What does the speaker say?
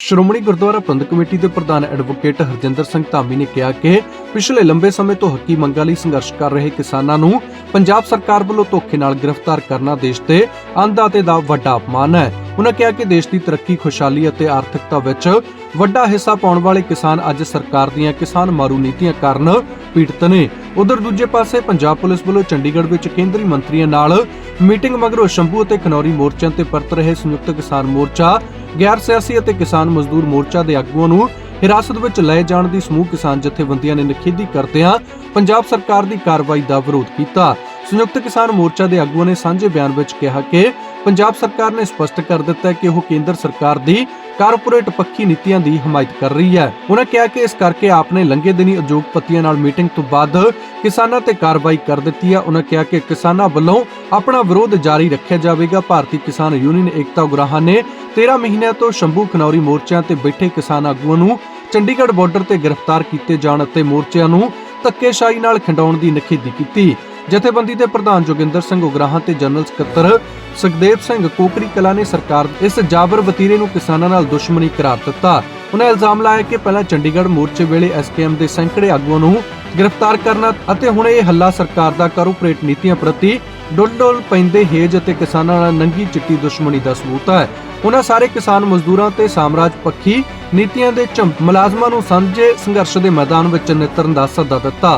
ਸ਼੍ਰੋਮਣੀ ਗੁਰਦੁਆਰਾ ਪ੍ਰਬੰਧਕ committee ਦੇ ਪ੍ਰਧਾਨ advocate Harjinder Singh Dhami ਨੇ ਕਿਹਾ ਕਿ ਪਿਛਲੇ ਲੰਬੇ ਸਮੇਂ ਤੋਂ ਹੱਕੀ ਮੰਗਾਂ ਲਈ ਸੰਘਰਸ਼ ਕਰ ਰਹੇ ਕਿਸਾਨਾਂ ਨੂੰ ਪੰਜਾਬ ਸਰਕਾਰ ਵੱਲੋਂ ਧੋਖੇ ਨਾਲ ਗ੍ਰਿਫਤਾਰ ਕਰਨਾ ਦੇਸ਼ ਦੇ ਅੰਨਦਾਤੇ ਦਾ ਵੱਡਾ ਅਪਮਾਨ ਹੈ। ਉਹਨਾਂ ਕਿਹਾ ਕਿ ਦੇਸ਼ ਦੀ ਤਰੱਕੀ, ਖੁਸ਼ਹਾਲੀ ਅਤੇ ਆਰਥਿਕਤਾ ਵਿੱਚ ਵੱਡਾ ਹਿੱਸਾ ਪਾਉਣ ਵਾਲੇ ਕਿਸਾਨ ਅੱਜ ਸਰਕਾਰ ਦੀਆਂ ਕਿਸਾਨ ਮਾਰੂ ਨੀਤੀਆਂ ਕਾਰਨ ਪੀੜਤ ਨੇ। ਉਧਰ ਦੂਜੇ ਪਾਸੇ ਪੰਜਾਬ ਪੁਲਿਸ ਵੱਲੋਂ ਚੰਡੀਗੜ੍ਹ ਵਿੱਚ ਕੇਂਦਰੀ ਮੰਤਰੀਆਂ ਨਾਲ ਮੀਟਿੰਗ ਮਗਰੋਂ ਸ਼ੰਭੂ ਅਤੇ ਖਨੌਰੀ ਮੋਰਚਿਆਂ ਤੇ ਪਰਤ ਰਹੇ ਸੰਯੁਕਤ ਕਿਸਾਨ ਮੋਰਚਾ, ਗੈਰ ਸਿਆਸੀ ਅਤੇ ਕਿਸਾਨ ਮਜ਼ਦੂਰ ਮੋਰਚਾ ਦੇ ਆਗੂਆਂ ਨੂੰ ਹਿਰਾਸਤ ਵਿੱਚ ਲਏ ਜਾਣ ਦੀ ਸਮੂਹ ਕਿਸਾਨ ਜਥੇਬੰਦੀਆਂ ਨੇ ਨਿਖੇਧੀ ਕਰਦਿਆਂ ਪੰਜਾਬ ਸਰਕਾਰ ਦੀ ਕਾਰਵਾਈ ਦਾ ਵਿਰੋਧ ਕੀਤਾ। ਸੰਯੁਕਤ ਕਿਸਾਨ ਮੋਰਚਾ ਦੇ ਆਗੂਆਂ ਨੇ ਸਾਂਝੇ ਬਿਆਨ ਵਿੱਚ ਕਿਹਾ ਕਿ ਪੰਜਾਬ ਸਰਕਾਰ ਨੇ ਸਪਸ਼ਟ ਕਰ ਦਿੱਤਾ ਹੈ ਕਿ ਉਹ ਕੇਂਦਰ ਸਰਕਾਰ ਦੀ ਕਾਰਪੋਰੇਟ ਪੱਖੀ ਨੀਤੀਆਂ ਦੀ ਹਮਾਇਤ ਕਰ ਰਹੀ ਹੈ। ਉਹਨਾਂ ਕਿਹਾ ਕਿ ਇਸ ਕਰਕੇ ਆਪ ਨੇ ਲੰਘੇ ਦਿਨੀ ਉਦਯੋਗਪਤੀਆਂ ਨਾਲ ਮੀਟਿੰਗ ਤੋਂ ਬਾਅਦ ਕਿਸਾਨਾਂ ਤੇ ਕਾਰਵਾਈ ਕਰ ਦਿੱਤੀ ਹੈ। ਉਹਨਾਂ ਕਿਹਾ ਕਿ ਕਿਸਾਨਾਂ ਵੱਲੋਂ ਆਪਣਾ ਵਿਰੋਧ ਜਾਰੀ ਰੱਖਿਆ ਜਾਵੇਗਾ। ਭਾਰਤੀ ਕਿਸਾਨ ਯੂਨੀਅਨ ਏਕਤਾ ਉਗਰਾਹਾਂ ਨੇ 13 ਮਹੀਨਿਆਂ ਤੋਂ ਸ਼ੰਭੂ ਖਨੌਰੀ ਮੋਰਚਿਆਂ ਤੇ ਬੈਠੇ ਕਿਸਾਨ ਆਗੂਆਂ ਨੂੰ ਚੰਡੀਗੜ੍ਹ ਬਾਰਡਰ ਤੇ ਗ੍ਰਿਫਤਾਰ ਕੀਤੇ ਜਾਣ ਅਤੇ ਮੋਰਚਿਆਂ ਨੂੰ ਧੱਕੇਸ਼ਾਹੀ ਨਾਲ ਖੰਡਾਉਣ ਦੀ ਨਿਖੇਧੀ ਕੀਤੀ। ਜਥੇਬੰਦੀ ਦੇ ਪ੍ਰਧਾਨ ਜੋਗਿੰਦਰ ਸਿੰਘ ਉਗਰਾਹਾਂ ਤੇ ਜਨਰਲ ਸਕੱਤਰ ਸੁਖਦੇਵ ਸਿੰਘ ਕੋਕਰੀ ਕਲਾ ਨੇ ਸਰਕਾਰ ਇਸ ਜਾਬਰ ਵਤੀਰੇ ਨੂੰ ਕਿਸਾਨਾਂ ਨਾਲ ਦੁਸ਼ਮਣੀ ਕਰਾਰ ਦਿੱਤਾ। ਉਹਨਾਂ ਇਲਜ਼ਾਮ ਲਾਇਆ ਕਿ ਪਹਿਲਾਂ ਚੰਡੀਗੜ੍ਹ ਮੋਰਚੇ ਵੇਲੇ ਐਸਕੇਐਮ ਦੇ ਸੈਂਕੜੇ ਆਗੂਆਂ ਨੂੰ ਗ੍ਰਿਫਤਾਰ ਕਰਨਾ ਅਤੇ ਹੁਣ ਇਹ ਹੱਲਾ ਸਰਕਾਰ ਦਾ ਕਾਰਪੋਰੇਟ ਨੀਤੀਆਂ ਪ੍ਰਤੀ ਡੁੱਲ-ਡੁੱਲ ਪੈਂਦੇ ਹੇਜ ਅਤੇ ਕਿਸਾਨਾਂ ਨਾਲ ਨੰਗੀ ਚਿੱਟੀ ਦੁਸ਼ਮਣੀ ਦਾ ਸਬੂਤ ਹੈ। ਉਹਨਾਂ ਸਾਰੇ ਕਿਸਾਨ ਮਜ਼ਦੂਰਾਂ ਤੇ ਸਾਮਰਾਜ ਪੱਖੀ ਨੀਤੀਆਂ ਦੇ ਝੰਬ ਮੁਲਾਜ਼ਮਾਂ ਨੂੰ ਸਾਂਝੇ ਸੰਘਰਸ਼ ਦੇ ਮੈਦਾਨ ਵਿੱਚ ਨਿਤਰਨ ਦਾ ਸੱਦਾ ਦਿੱਤਾ।